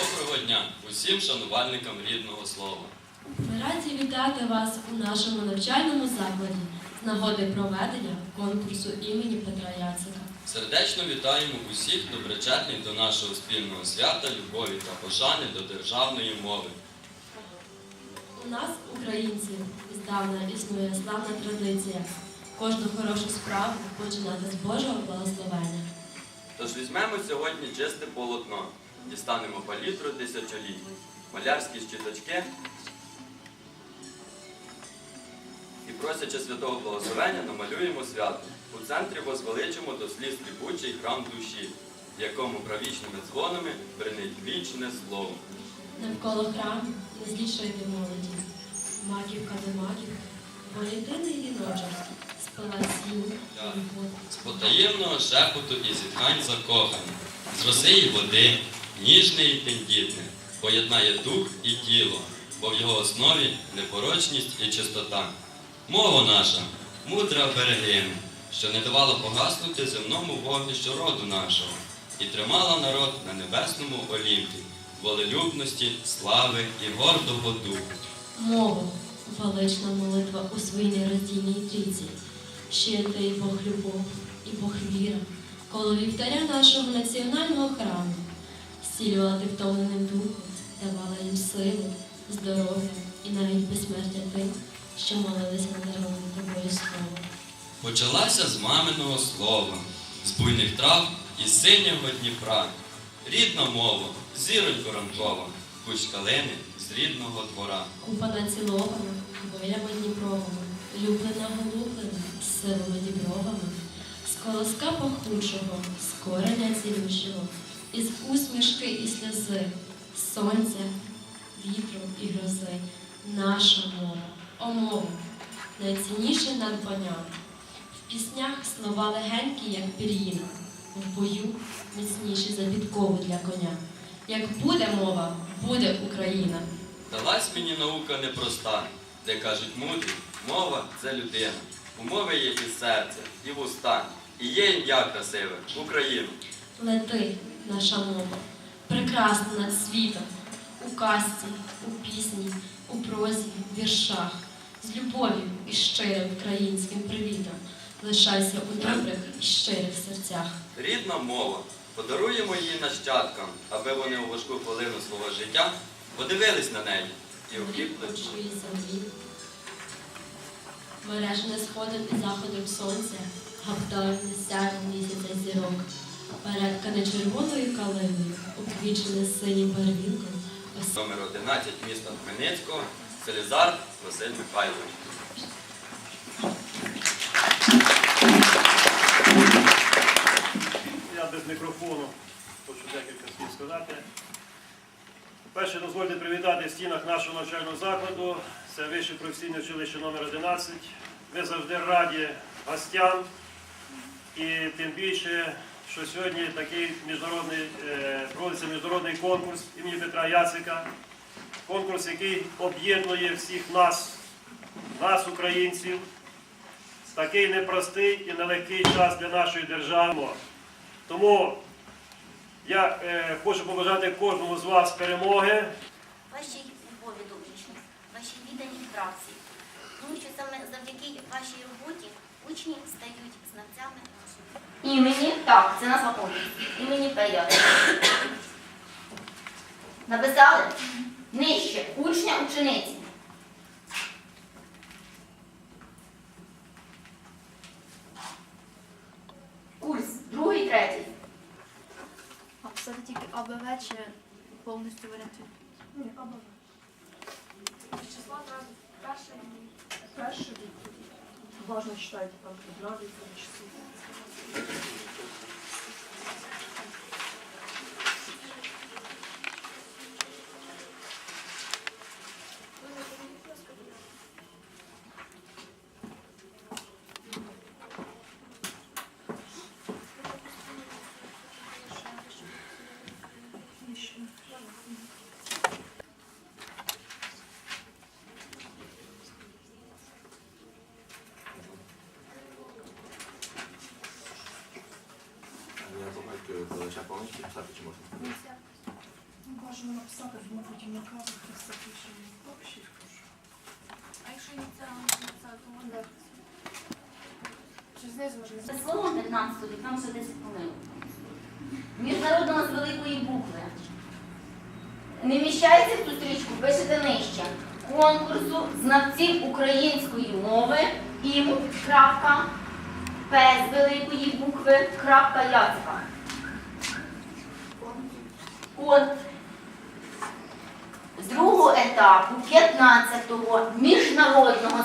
Доброго дня усім шанувальникам рідного слова. Раді вітати вас у нашому навчальному закладі з нагоди проведення конкурсу імені Петра Яцика. Сердечно вітаємо усіх доброчетних до нашого спільного свята, любові та пошани до державної мови. У нас, українці, здавна існує славна традиція кожну хорошу справу починати з Божого благословення. Тож візьмемо сьогодні чисте полотно, дістанемо палітру тисячоліть, малярські щіточки і просячи святого благословення, намалюємо свято. У центрі возвеличимо до сліз ліпучий храм душі, в якому правічними дзвонами бренить вічне слово. Навколо храму не злішити молоді. Маківка до єдиний віночок і. З потаємного шепоту і зітхань закоханих, з роси і води, ніжне і тендітне, поєднає дух і тіло, бо в його основі непорочність і чистота. Мова наша, мудра берегиня, що не давала погаснути земному вогнищу роду нашого, і тримала народ на небесному олімпі, волелюбності, слави і гордого духу. Мова, велична молитва у своїй нероздільній трійці. Щедрий Бог любов і Бог віра, коло вівтаря нашого національного храму, зцілювала ти втомленим духом, давала їм силу, здоров'я і навіть безсмертя тим, що молилися на народне тобою слово. Почалася з маминого слова, з буйних трав і синього Дніпра. Рідна мова, зіронько ранкова, кущ калини з рідного двора. Купа націлована, хвилями Дніпровими, люблена голублена, з дібровами, з колоска пахучого, з кореня цілющого, із усмішки і сльози, сонця, вітру і грози. Наша мова, о мова, найцінніше надбання. В піснях слова легенькі, як пір'їна, в бою міцніші за підкову для коня. Як буде мова, буде Україна. Далась мені наука непроста, де кажуть мудрі, мова це людина. У мови є і серце, і вуста, і є ім'я красиве Україна. Лети, наша мова, прекрасна над світом, у казці, у пісні, у прозі, віршах, з любов'ю і щирим українським привітом. Лишайся у добрих і щирих серцях. Рідна мова. Подаруємо її нащадкам, аби вони у важку хвилину свого життя подивились на неї і окріпли. Мережене сходом і заходом сонця, гаптають сяйво місяця зірок. Переткане червоною калиною, обквічене синім барвінком, Номер 11 міста Хмельницького Селізар Василь Михайлович. Я без мікрофону хочу декілька слів сказати. Перше, дозвольте привітати в стінах нашого навчального закладу. Це Вище професійне училище номер 11 Ви завжди раді гостям. І тим більше, що сьогодні такий міжнародний, е, проводиться міжнародний конкурс імені Петра Яцика. Конкурс, який об'єднує всіх нас, нас, українців, такий непростий і нелегкий час для нашої держави. Тому я е, хочу побажати кожному з вас перемоги. вашій любові до учнів, вашій відданій праці. Тому що саме завдяки вашій роботі учні стають знавцями нашої. Імені, так, це назва повністю. Імені Пея. Написали нижче учня учениці. АБВ чи повністю варіант? Ні, АБВ. Числа одразу перше і Перший важно читайте там программы, часы. Повністю писати чи можна? можемо написати, бо потім просто пишемо. Взагалі, А якщо ініціал написати, то можна. Чи знизу можна Це словом 15 там ще 10 помилок. Міжнародного з великої букви. Не вміщається в цю стрічку, пишете нижче. Конкурсу знавців української мови ім. крапка, П з великої букви, крапка Яцка. Другого етапу 15-го міжнародного